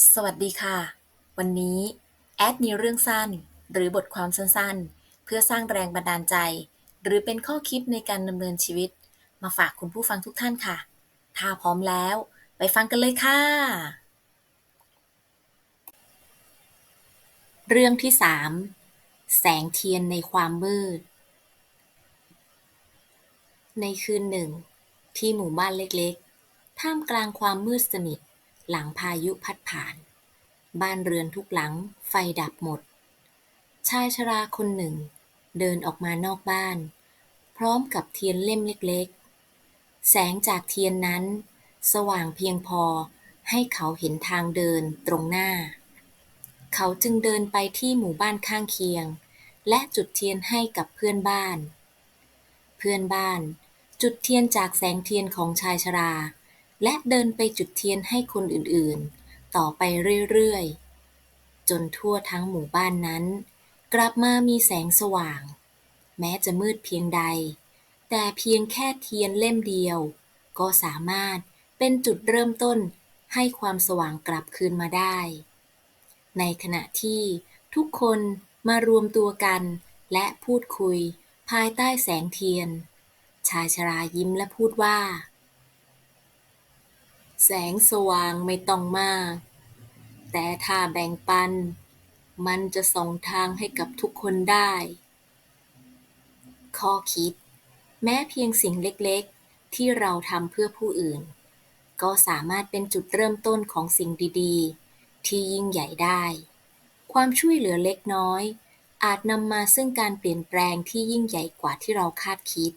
สวัสดีค่ะ วันนี้แอดมีเรื่องสั้น หรือบทความสั้นๆ เพื่อสร้างแรงบันดาลใจ หรือเป็นข้อคิดในการดำเนินชีวิต มาฝากคุณผู้ฟังทุกท่านค่ะ ถ้าพร้อมแล้ว ไปฟังกันเลยค่ะ เรื่องที่ 3 แสงเทียนในความมืด ในคืนหนึ่ง ที่หมู่บ้านเล็กๆ ท่ามกลางความมืดสนิท หลังพายุพัดผ่าน บ้านเรือนทุกหลังไฟดับหมด ชายชราคนหนึ่ง เดินออกมานอกบ้าน พร้อมกับเทียนเล่มเล็กๆ แสงจากเทียนนั้น สว่างเพียงพอให้เขาเห็นทางเดินตรงหน้า เขาจึงเดินไปที่หมู่บ้านข้างเคียง และจุดเทียนให้กับเพื่อนบ้าน เพื่อนบ้าน จุดเทียนจากแสงเทียนของชายชรา และเดินไปจุดเทียนให้คนอื่นๆ ต่อไปเรื่อยๆ จนทั่วทั้งหมู่บ้านนั้น กลับมามีแสงสว่าง แม้จะมืดเพียงใด แต่เพียงแค่เทียนเล่มเดียว ก็สามารถเป็นจุดเริ่มต้นให้ความสว่างกลับคืนมาได้ ในขณะที่ทุกคนมารวมตัวกันและพูดคุย ภายใต้แสงเทียน ชายชรายิ้มและพูดว่า แสงสว่างไม่ต้องมาก แต่ถ้าแบ่งปัน มันจะส่องทางให้กับทุกคนได้ ข้อคิด แม้เพียงสิ่งเล็กๆ ที่เราทำเพื่อผู้อื่น ก็สามารถเป็นจุดเริ่มต้นของสิ่งดีๆ ที่ยิ่งใหญ่ได้ ความช่วยเหลือเล็กน้อย อาจนำมาซึ่งการเปลี่ยนแปลงที่ยิ่งใหญ่กว่าที่เราคาดคิด